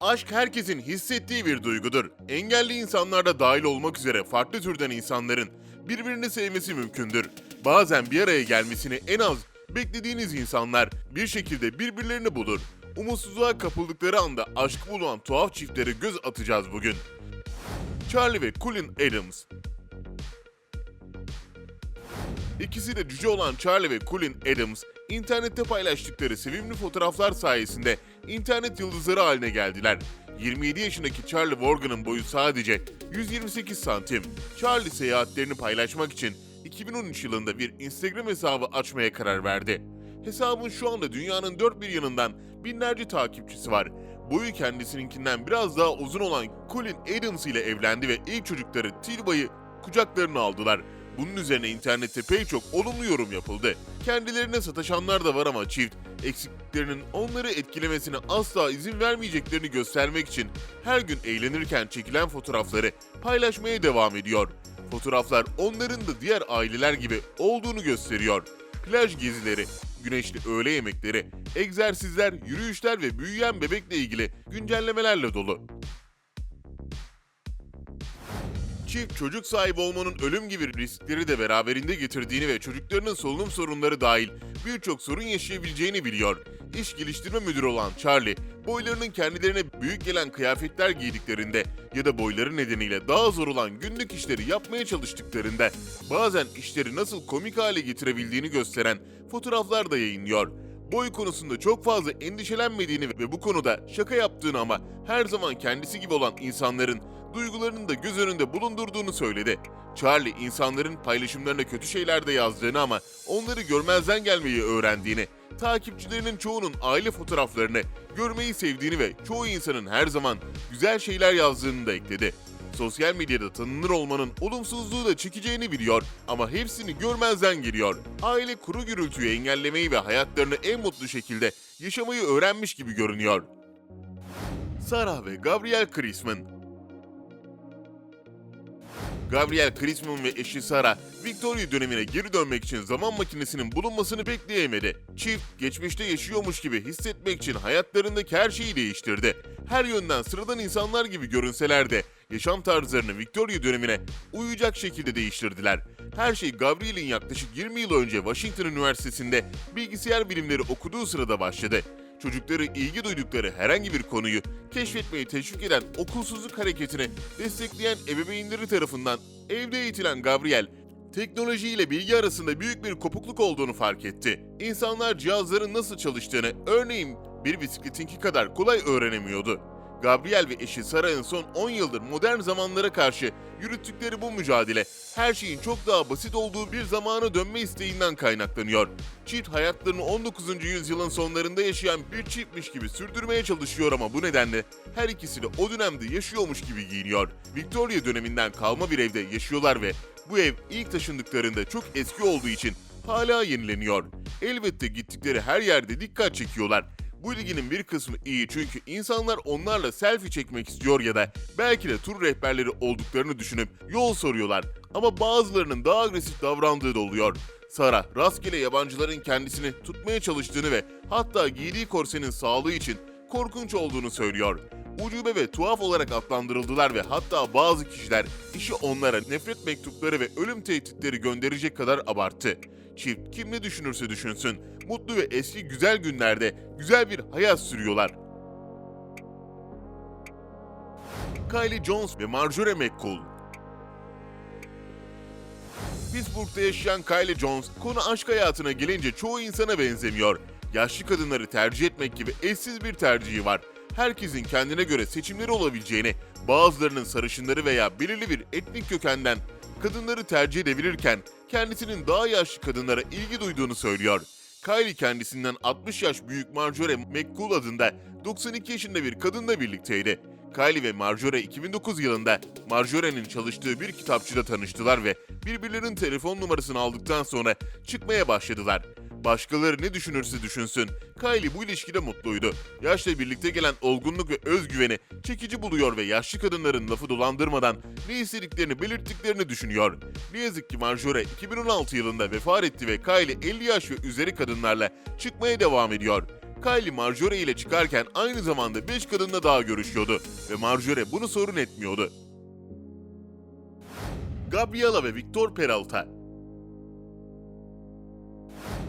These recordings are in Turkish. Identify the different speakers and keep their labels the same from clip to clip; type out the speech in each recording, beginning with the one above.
Speaker 1: Aşk herkesin hissettiği bir duygudur. Engelli insanlar da dahil olmak üzere farklı türden insanların birbirini sevmesi mümkündür. Bazen bir araya gelmesini en az beklediğiniz insanlar bir şekilde birbirlerini bulur. Umutsuzluğa kapıldıkları anda aşkı bulan tuhaf çiftlere göz atacağız bugün. Charlie ve Colin Adams İkisi de cüce olan Charlie ve Colin Adams, internette paylaştıkları sevimli fotoğraflar sayesinde internet yıldızları haline geldiler. 27 yaşındaki Charlie Morgan'ın boyu sadece 128 santim. Charlie seyahatlerini paylaşmak için 2013 yılında bir Instagram hesabı açmaya karar verdi. Hesabın şu anda dünyanın dört bir yanından binlerce takipçisi var. Boyu kendisininkinden biraz daha uzun olan Colin Adams ile evlendi ve ilk çocukları Tilba'yı kucaklarına aldılar. Bunun üzerine internette pek çok olumlu yorum yapıldı. Kendilerine sataşanlar da var ama çift eksikliklerinin onları etkilemesine asla izin vermeyeceklerini göstermek için her gün eğlenirken çekilen fotoğrafları paylaşmaya devam ediyor. Fotoğraflar onların da diğer aileler gibi olduğunu gösteriyor. Plaj gezileri, güneşli öğle yemekleri, egzersizler, yürüyüşler ve büyüyen bebekle ilgili güncellemelerle dolu. Çift çocuk sahibi olmanın ölüm gibi riskleri de beraberinde getirdiğini ve çocuklarının solunum sorunları dahil birçok sorun yaşayabileceğini biliyor. İş geliştirme müdürü olan Charlie, boylarının kendilerine büyük gelen kıyafetler giydiklerinde ya da boyları nedeniyle daha zor olan günlük işleri yapmaya çalıştıklarında bazen işleri nasıl komik hale getirebildiğini gösteren fotoğraflar da yayınlıyor. Boy konusunda çok fazla endişelenmediğini ve bu konuda şaka yaptığını ama her zaman kendisi gibi olan insanların duygularını da göz önünde bulundurduğunu söyledi. Charlie insanların paylaşımlarına kötü şeyler de yazdığını ama onları görmezden gelmeyi öğrendiğini, takipçilerinin çoğunun aile fotoğraflarını görmeyi sevdiğini ve çoğu insanın her zaman güzel şeyler yazdığını da ekledi. Sosyal medyada tanınır olmanın olumsuzluğu da çekeceğini biliyor ama hepsini görmezden geliyor. Aile kuru gürültüyü engellemeyi ve hayatlarını en mutlu şekilde yaşamayı öğrenmiş gibi görünüyor. Sarah ve Gabriel Chrisman Gabriel Chrisman ve eşi Sara, Victoria dönemine geri dönmek için zaman makinesinin bulunmasını bekleyemedi. Çift, geçmişte yaşıyormuş gibi hissetmek için hayatlarındaki her şeyi değiştirdi. Her yönden sıradan insanlar gibi görünseler de yaşam tarzlarını Victoria dönemine uyacak şekilde değiştirdiler. Her şey Gabriel'in yaklaşık 20 yıl önce Washington Üniversitesi'nde bilgisayar bilimleri okuduğu sırada başladı çocukları ilgi duydukları herhangi bir konuyu keşfetmeyi teşvik eden okulsuzluk hareketini destekleyen ebeveynleri tarafından evde eğitilen Gabriel, teknoloji ile bilgi arasında büyük bir kopukluk olduğunu fark etti. İnsanlar cihazların nasıl çalıştığını, örneğin bir bisikletinki kadar kolay öğrenemiyordu. Gabriel ve eşi Sarah'ın son 10 yıldır modern zamanlara karşı yürüttükleri bu mücadele her şeyin çok daha basit olduğu bir zamana dönme isteğinden kaynaklanıyor. Çift hayatlarını 19. yüzyılın sonlarında yaşayan bir çiftmiş gibi sürdürmeye çalışıyor ama bu nedenle her ikisi de o dönemde yaşıyormuş gibi giyiniyor. Victoria döneminden kalma bir evde yaşıyorlar ve bu ev ilk taşındıklarında çok eski olduğu için hala yenileniyor. Elbette gittikleri her yerde dikkat çekiyorlar. Bu ilginin bir kısmı iyi çünkü insanlar onlarla selfie çekmek istiyor ya da belki de tur rehberleri olduklarını düşünüp yol soruyorlar. Ama bazılarının daha agresif davrandığı da oluyor. Sara, rastgele yabancıların kendisini tutmaya çalıştığını ve hatta giydiği korsenin sağlığı için korkunç olduğunu söylüyor. Ucube ve tuhaf olarak adlandırıldılar ve hatta bazı kişiler işi onlara nefret mektupları ve ölüm tehditleri gönderecek kadar abarttı. Çift kim ne düşünürse düşünsün, mutlu ve eski güzel günlerde güzel bir hayat sürüyorlar. Kylie Jones ve Marjorie McCool Pittsburgh'da yaşayan Kylie Jones, konu aşk hayatına gelince çoğu insana benzemiyor. Yaşlı kadınları tercih etmek gibi eşsiz bir tercihi var. Herkesin kendine göre seçimleri olabileceğini, bazılarının sarışınları veya belirli bir etnik kökenden kadınları tercih edebilirken kendisinin daha yaşlı kadınlara ilgi duyduğunu söylüyor. Kylie kendisinden 60 yaş büyük Marjorie McCool adında 92 yaşında bir kadınla birlikteydi. Kylie ve Marjorie 2009 yılında Marjorie'nin çalıştığı bir kitapçıda tanıştılar ve birbirlerinin telefon numarasını aldıktan sonra çıkmaya başladılar. Başkaları ne düşünürse düşünsün, Kylie bu ilişkide mutluydu. Yaşla birlikte gelen olgunluk ve özgüveni çekici buluyor ve yaşlı kadınların lafı dolandırmadan ne istediklerini belirttiklerini düşünüyor. Ne yazık ki Marjorie 2016 yılında vefat etti ve Kylie 50 yaş ve üzeri kadınlarla çıkmaya devam ediyor. Kylie Marjorie ile çıkarken aynı zamanda 5 kadınla daha görüşüyordu ve Marjorie bunu sorun etmiyordu. Gabriela ve Victor Peralta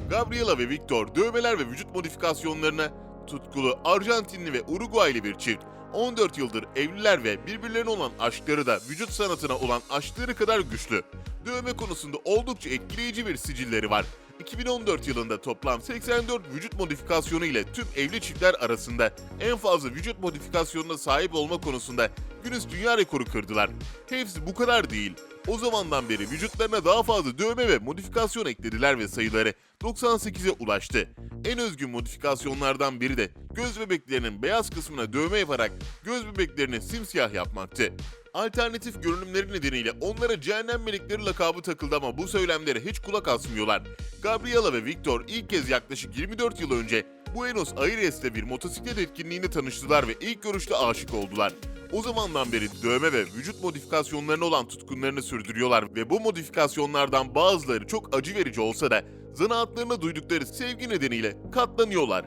Speaker 1: Gabriela ve Victor dövmeler ve vücut modifikasyonlarına tutkulu Arjantinli ve Uruguaylı bir çift. 14 yıldır evliler ve birbirlerine olan aşkları da vücut sanatına olan aşkları kadar güçlü. Dövme konusunda oldukça etkileyici bir sicilleri var. 2014 yılında toplam 84 vücut modifikasyonu ile tüm evli çiftler arasında en fazla vücut modifikasyonuna sahip olma konusunda Guinness Dünya Rekoru kırdılar. Hepsi bu kadar değil. O zamandan beri vücutlarına daha fazla dövme ve modifikasyon eklediler ve sayıları 98'e ulaştı. En özgün modifikasyonlardan biri de göz bebeklerinin beyaz kısmına dövme yaparak göz bebeklerini simsiyah yapmaktı. Alternatif görünümleri nedeniyle onlara cehennem melekleri lakabı takıldı ama bu söylemlere hiç kulak asmıyorlar. Gabriela ve Victor ilk kez yaklaşık 24 yıl önce Buenos Aires'te bir motosiklet etkinliğinde tanıştılar ve ilk görüşte aşık oldular. O zamandan beri dövme ve vücut modifikasyonlarına olan tutkunlarını sürdürüyorlar ve bu modifikasyonlardan bazıları çok acı verici olsa da zanaatlarına duydukları sevgi nedeniyle katlanıyorlar.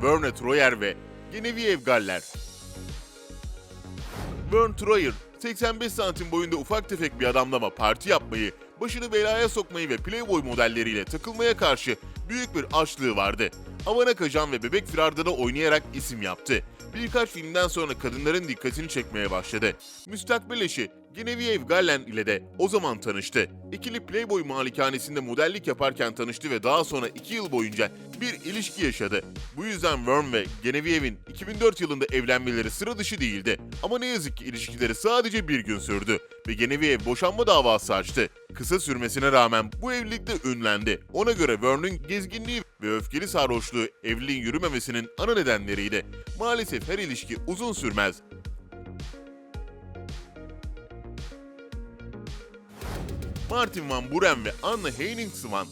Speaker 1: Werner Troyer ve Genevieve Galler Vern Troyer 85 santim boyunda ufak tefek bir adamlama parti yapmayı, başını belaya sokmayı ve Playboy modelleriyle takılmaya karşı büyük bir açlığı vardı. Avanak Ajan ve Bebek Firarda'da oynayarak isim yaptı. Birkaç filmden sonra kadınların dikkatini çekmeye başladı. Müstakbel eşi Genevieve Gallen ile de o zaman tanıştı. İkili Playboy malikanesinde modellik yaparken tanıştı ve daha sonra iki yıl boyunca bir ilişki yaşadı. Bu yüzden Vern ve Genevieve'in 2004 yılında evlenmeleri sıra dışı değildi. Ama ne yazık ki ilişkileri sadece bir gün sürdü ve Genevieve boşanma davası açtı. Kısa sürmesine rağmen bu evlilikte ünlendi. Ona göre Vern'ün gezginliği ve öfkeli sarhoşluğu evliliğin yürümemesinin ana nedenleriydi. Maalesef her ilişki uzun sürmez. Martin Van Buren ve Anne Heiningsman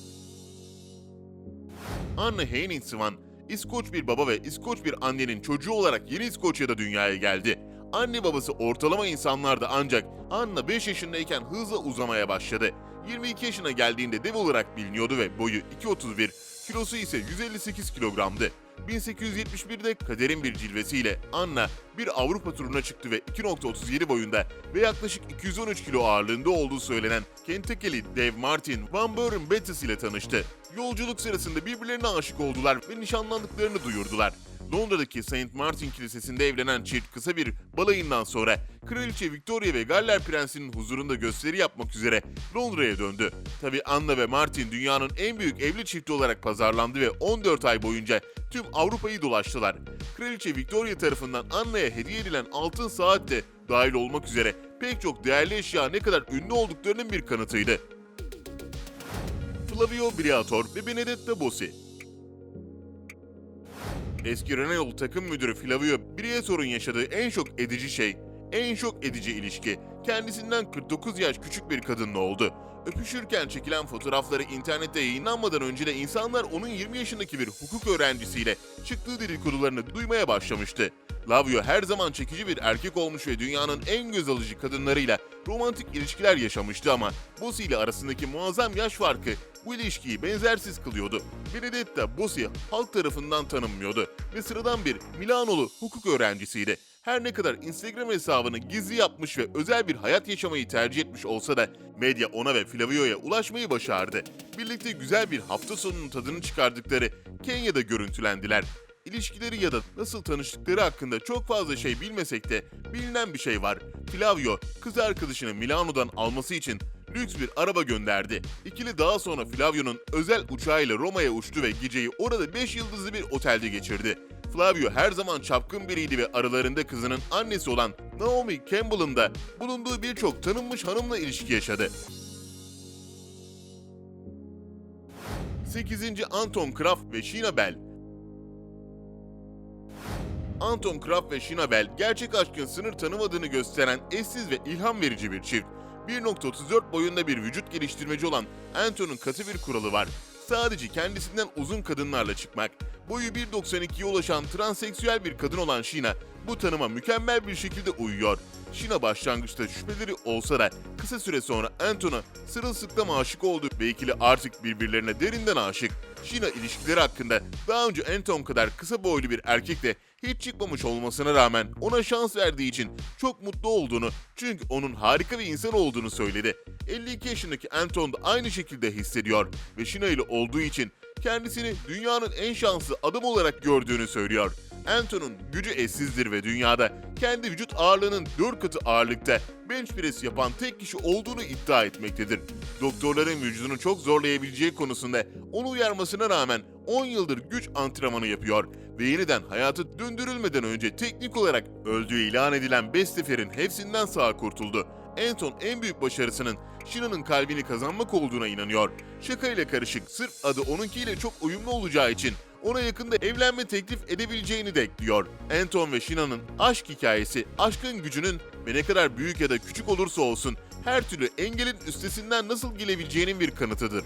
Speaker 1: Anne Heiningsman, İskoç bir baba ve İskoç bir annenin çocuğu olarak yeni İskoçya'da dünyaya geldi. Anne babası ortalama insanlardı ancak Anna 5 yaşındayken hızla uzamaya başladı. 22 yaşına geldiğinde dev olarak biliniyordu ve boyu 2.31, kilosu ise 158 kilogramdı. 1871'de kaderin bir cilvesiyle Anna bir Avrupa turuna çıktı ve 2.37 boyunda ve yaklaşık 213 kilo ağırlığında olduğu söylenen Kentucky'li Dave Martin Van Buren Bettis ile tanıştı. Yolculuk sırasında birbirlerine aşık oldular ve nişanlandıklarını duyurdular. Londra'daki St. Martin Kilisesi'nde evlenen çift kısa bir balayından sonra Kraliçe Victoria ve Galler Prensi'nin huzurunda gösteri yapmak üzere Londra'ya döndü. Tabi Anna ve Martin dünyanın en büyük evli çifti olarak pazarlandı ve 14 ay boyunca tüm Avrupa'yı dolaştılar. Kraliçe Victoria tarafından Anna'ya hediye edilen altın saat de dahil olmak üzere pek çok değerli eşya ne kadar ünlü olduklarının bir kanıtıydı. Flavio Briatore ve Benedetta Bossi Eski Renault takım müdürü Flavio Briatore'un yaşadığı en şok edici şey, en şok edici ilişki kendisinden 49 yaş küçük bir kadınla oldu. Öpüşürken çekilen fotoğrafları internette yayınlanmadan önce de insanlar onun 20 yaşındaki bir hukuk öğrencisiyle çıktığı dedikodularını duymaya başlamıştı. Lavio her zaman çekici bir erkek olmuş ve dünyanın en göz alıcı kadınlarıyla romantik ilişkiler yaşamıştı ama Bossi ile arasındaki muazzam yaş farkı bu ilişkiyi benzersiz kılıyordu. Benedetta Bossi halk tarafından tanınmıyordu ve sıradan bir Milanolu hukuk öğrencisiydi. Her ne kadar Instagram hesabını gizli yapmış ve özel bir hayat yaşamayı tercih etmiş olsa da medya ona ve Flavio'ya ulaşmayı başardı. Birlikte güzel bir hafta sonunun tadını çıkardıkları Kenya'da görüntülendiler. İlişkileri ya da nasıl tanıştıkları hakkında çok fazla şey bilmesek de bilinen bir şey var. Flavio kız arkadaşını Milano'dan alması için lüks bir araba gönderdi. İkili daha sonra Flavio'nun özel uçağıyla Roma'ya uçtu ve geceyi orada 5 yıldızlı bir otelde geçirdi. Flavio her zaman çapkın biriydi ve aralarında kızının annesi olan Naomi Campbell'ın da bulunduğu birçok tanınmış hanımla ilişki yaşadı. 8. Anton Kraft ve Sheena Bell Anton Kraft ve Sheena Bell gerçek aşkın sınır tanımadığını gösteren eşsiz ve ilham verici bir çift. 1.34 boyunda bir vücut geliştirmeci olan Anton'un katı bir kuralı var. Sadece kendisinden uzun kadınlarla çıkmak. Boyu 1.92'ye ulaşan transseksüel bir kadın olan Sheena bu tanıma mükemmel bir şekilde uyuyor. Sheena başlangıçta şüpheleri olsa da kısa süre sonra Anton'a sırılsıklam aşık oldu ve ikili artık birbirlerine derinden aşık. Sheena ilişkileri hakkında daha önce Anton kadar kısa boylu bir erkekle hiç çıkmamış olmasına rağmen ona şans verdiği için çok mutlu olduğunu çünkü onun harika bir insan olduğunu söyledi. 52 yaşındaki Anton da aynı şekilde hissediyor ve Sheena ile olduğu için kendisini dünyanın en şanslı adam olarak gördüğünü söylüyor. Anton'un gücü eşsizdir ve dünyada kendi vücut ağırlığının 4 katı ağırlıkta bench press yapan tek kişi olduğunu iddia etmektedir. Doktorların vücudunu çok zorlayabileceği konusunda onu uyarmasına rağmen 10 yıldır güç antrenmanı yapıyor ve yeniden hayatı döndürülmeden önce teknik olarak öldüğü ilan edilen Bestefer'in hepsinden sağ kurtuldu. Anton en büyük başarısının Shina'nın kalbini kazanmak olduğuna inanıyor. Şakayla karışık sırf adı onunkiyle çok uyumlu olacağı için ona yakında evlenme teklif edebileceğini de ekliyor. Anton ve Shina'nın aşk hikayesi, aşkın gücünün ve ne kadar büyük ya da küçük olursa olsun her türlü engelin üstesinden nasıl gelebileceğinin bir kanıtıdır.